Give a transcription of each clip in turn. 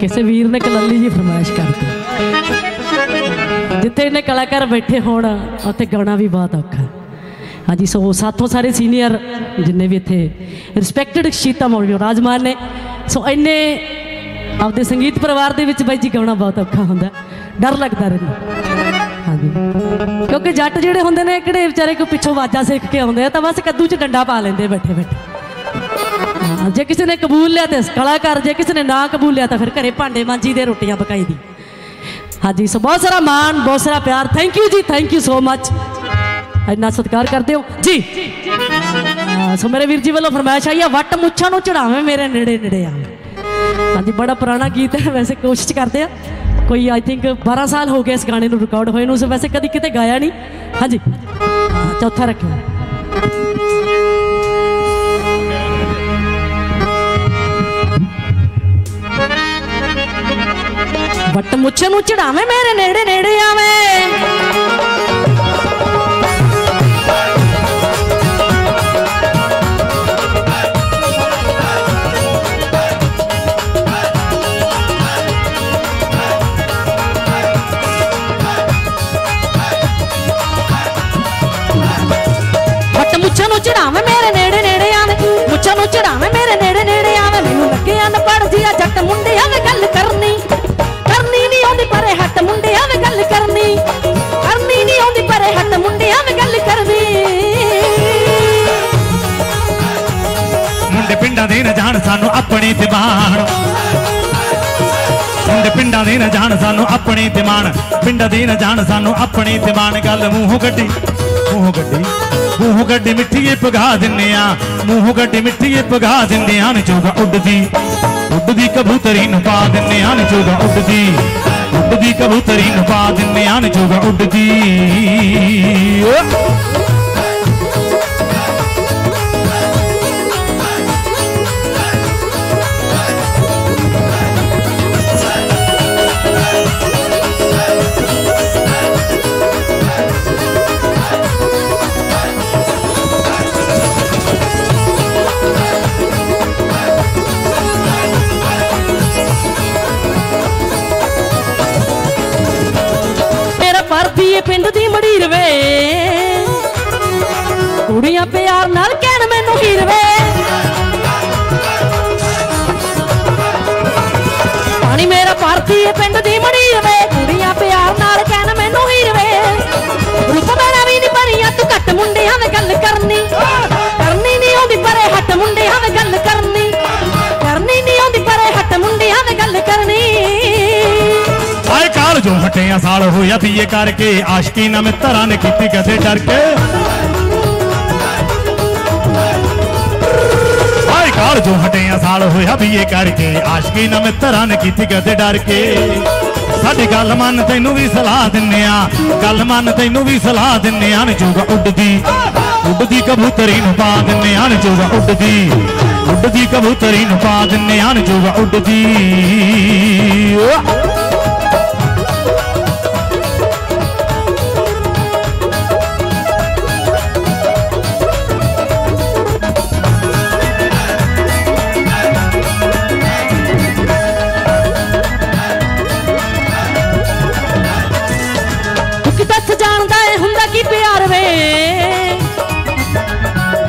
ਕਿਸੇ ਵੀਰ ਨੇ ਕਲੱਲੀ ਜੀ ਫਰਮਾਇਸ਼ ਕਰਤੀ। ਜਿੱਥੇ ਇਹਨੇ ਕਲਾਕਾਰ ਬੈਠੇ ਹੋਣ, ਉੱਥੇ ਗਾਣਾ ਵੀ ਬਹੁਤ ਔਖਾ। ਹਾਂਜੀ, ਸੋ ਸਾਥੋਂ ਸਾਰੇ ਸੀਨੀਅਰ ਜਿੰਨੇ ਵੀ ਇੱਥੇ ਰਿਸਪੈਕਟਡ ਸ਼ੀਤਾ ਮੌਲੀ ਰਾਜਮਾਨ ਨੇ, ਸੋ ਇੰਨੇ ਆਪਦੇ ਸੰਗੀਤ ਪਰਿਵਾਰ ਦੇ ਵਿੱਚ ਬਾਈ ਜੀ ਗਾਉਣਾ ਬਹੁਤ ਔਖਾ ਹੁੰਦਾ। ਡਰ ਲੱਗਦਾ ਰਹਿੰਦਾ। ਹਾਂਜੀ। ਕਿਉਂਕਿ ਜੱਟ ਜਿਹੜੇ ਹੁੰਦੇ ਨੇ, ਕਿਹੜੇ ਵਿਚਾਰੇ ਕੋਈ ਪਿੱਛੋਂ ਆਵਾਜ਼ਾਂ ਸਿੱਖ ਕੇ ਆਉਂਦੇ ਆ, ਤਾਂ ਬਸ ਕੱਦੂ 'ਚ ਡੰਡਾ ਪਾ ਲੈਂਦੇ ਬੈਠੇ ਬੈਠੇ ਹਾਂ, ਜੇ ਕਿਸੇ ਨੇ ਕਬੂਲ ਲਿਆ ਤੇ ਕਲਾਕਾਰ ਜੇ ਕਿਸੇ ਨੇ ਨਾ ਕਬੂਲ ਲਿਆ ਤਾਂ ਫਿਰ ਘਰੇ ਭਾਂਡੇ ਮਾਂਜੀ ਦੇ ਰੋਟੀਆਂ ਪਕਾਈ ਦੀ ਹਾਂਜੀ ਸੋ ਬਹੁਤ ਸਾਰਾ ਮਾਣ ਬਹੁਤ ਸਾਰਾ ਪਿਆਰ ਥੈਂਕ ਯੂ ਜੀ ਥੈਂਕ ਯੂ ਸੋ ਮੱਚ ਇੰਨਾ ਸਤਿਕਾਰ ਕਰਦੇ ਹੋ ਜੀ ਹਾਂ, ਸੋ ਮੇਰੇ ਵੀਰ ਜੀ ਵੱਲੋਂ ਫਰਮਾਇਸ਼ ਆਈ ਆ ਵੱਟ ਮੁੱਛਾਂ ਨੂੰ ਚੜਾਵੇਂ ਮੇਰੇ ਨੇੜੇ ਨੇੜੇ ਆ ਹਾਂਜੀ ਬੜਾ ਪੁਰਾਣਾ ਗੀਤ ਹੈ ਵੈਸੇ ਕੋਸ਼ਿਸ਼ ਕਰਦੇ ਆ ਕੋਈ ਆਈ ਥਿੰਕ 12 ਸਾਲ ਹੋ ਗਏ ਇਸ ਗਾਣੇ ਨੂੰ ਰਿਕਾਰਡ ਹੋਏ ਨੂੰ ਸੋ ਵੈਸੇ ਕਦੀ ਕਿਤੇ ਗਾਇਆ ਨਹੀਂ ਹਾਂਜੀ ਮੁੱਛ ਨੂੰ ਚੜਾਵੇਂ ਮੇਰੇ ਨੇੜੇ ਨੇੜੇ ਆਵੇਂ। ਦੇ ਨਾ ਜਾਣ ਸਾਨੂੰ ਆਪਣੇ ਤੇ ਮਾਣ ਮੁੰਡੇ ਪਿੰਡਾਂ ਦੇ ਨਾ ਜਾਣ ਸਾਨੂੰ ਆਪਣੇ ਤੇ ਮਾਣ ਪਿੰਡਾਂ ਦੇ ਨਾ ਜਾਣ ਸਾਨੂੰ ਆਪਣੇ ਤੇ ਮਾਣ ਗੱਲ ਮੂੰਹੋਂ ਗੱਡੀ ਮੂੰਹੋਂ ਗੱਡੀ ਮੂੰਹੋਂ ਗੱਡੀ ਮਿੱਠੀਏ ਪਗਾ ਦਿੰਨੇ ਆ ਮੂੰਹੋਂ ਗੱਡੀ ਮਿੱਠੀਏ ਪਗਾ ਦਿੰਦੇ ਆ ਨਚੋਗਾ ਉੱਡਦੀ ਉੱਡਦੀ ਕਬੂਤਰੀ ਨੂੰ ਪਾ ਦਿੰਨੇ ਆ ਨਚੋਗਾ ਉੱਡਦੀ ਉੱਡਦੀ ਕਬੂਤਰੀ ਨੂੰ ਪਾ ਦਿੰਨੇ ਆ ਨਚੋਗਾ ਉੱਡਦੀ ਪੀਏ ਪਿੰਡ ਦੀ ਮੜੀ ਰਵੇ ਆਏ ਕਾਲ ਜੋ ਹਟਿਆ ਸਾਲ ਹੋਇਆ ਬੀਏ ਕਰਕੇ ਆਸ਼ਕੀ ਨਾ ਮਿੱਤਰਾਂ ਨੇ ਕੀਤੀ ਕਦੇ ਡਰ ਕੇ ਆਏ ਕਾਲ ਜੋ ਹਟਿਆ ਸਾਲ ਹੋਇਆ ਬੀਏ ਕਰਕੇ ਆਸ਼ਕੀ ਨਾ ਮਿੱਤਰਾਂ ਨੇ ਕੀਤੀ ਕਦੇ ਡਰ ਕੇ ਸਾਡੀ ਗੱਲ ਮੰਨ ਤੈਨੂੰ ਵੀ ਸਲਾਹ ਦਿੰਨੇ ਆ ਗੱਲ ਮੰਨ ਤੈਨੂੰ ਵੀ ਸਲਾਹ ਦਿੰਨੇ ਆ ਨਚੂਗਾ ਉੱਡਦੀ ਉੱਡਦੀ ਕਬੂਤਰੀ ਨੂੰ ਪਾ ਦਿੰਨੇ ਆ ਨਚੂਗਾ ਉੱਡਦੀ ਉੱਡਦੀ ਕਬੂਤਰੀ ਨੂੰ ਪਾ ਦਿੰਨੇ ਆ ਨਚੂਗਾ ਉੱਡਦੀ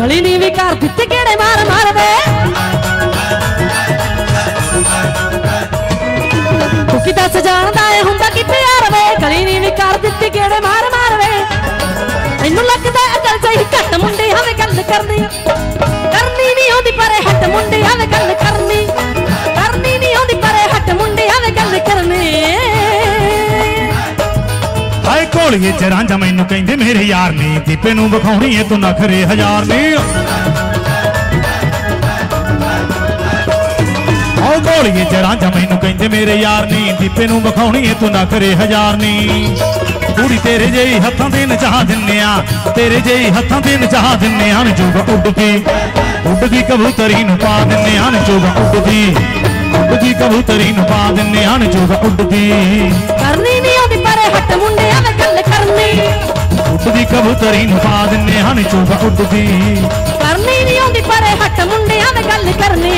ਗਲੀ ਨੀ ਵੀ ਘਰ ਦਿੱਤੇ ਕਿਹੜੇ ਮਾਰ ਮਾਰ ਵੇ ਤੂੰ ਕਿ ਦੱਸ ਜਾਣਦਾ ਏ ਹੁੰਦਾ ਕੀ ਪਿਆਰ ਵੇ ਗਲੀ ਨੀ ਵੀ ਘਰ ਦਿੱਤੇ ਕਿਹੜੇ ਮਾਰ ਹਾਏ ਘੋਲੀਏ ਚ ਰਾਂਝਾ ਮੈਨੂੰ ਕਹਿੰਦੇ ਮੇਰੇ ਯਾਰ ਨੇ ਦੀਪੇ ਨੂੰ ਵਿਖਾਉਣੀ ਏ ਤੂੰ ਨਖਰੇ ਹਜ਼ਾਰ ਨੇ ਆਓ ਘੋਲੀਏ ਚ ਰਾਂਝਾ ਮੈਨੂੰ ਕਹਿੰਦੇ ਮੇਰੇ ਯਾਰ ਨੇ ਦੀਪੇ ਨੂੰ ਵਿਖਾਉਣੀ ਏ ਤੂੰ ਨਖਰੇ ਹਜ਼ਾਰ ਨੇ ਕੁੜੀ ਤੇਰੇ ਜਿਹੀ ਹੱਥਾਂ ਤੇ ਨਚਾ ਦਿੰਨੇ ਆ ਤੇਰੇ ਜਿਹੀ ਹੱਥਾਂ ਤੇ ਨਚਾ ਦਿੰਨੇ ਆ ਨਚੂਗਾ ਉੱਡਦੀ ਉੱਡਦੀ ਕਬੂਤਰੀ ਨੂੰ ਪਾ ਦਿੰਨੇ ਆ ਨਚੂਗਾ ਉੱਡਦੀ ਉੱਡਦੀ ਕਬੂਤਰੀ ਨੂੰ ਪਾ ਦਿੰਨੇ ਆ ਨਚੂਗਾ ਉੱਡਦੀ ਕਰਨੀ ਨਹੀਂ ਆਉਂਦੀ ਪਰੇ ਹੱਟ ਮੁੰਡਿਆਂ ਨਾਲ ਗੱਲ ਕਰਨੀ ਉੱਡਦੀ ਕਬੂਤਰੀ ਨੂੰ ਪਾ ਦਿੰਨੇ ਹਨ ਚੋਗਾ ਉੱਡਦੀ ਕਰਨੀ ਨਹੀਂ ਆਉਂਦੀ ਪਰੇ ਹੱਟ ਮੁੰਡਿਆਂ ਨਾਲ ਗੱਲ ਕਰਨੀ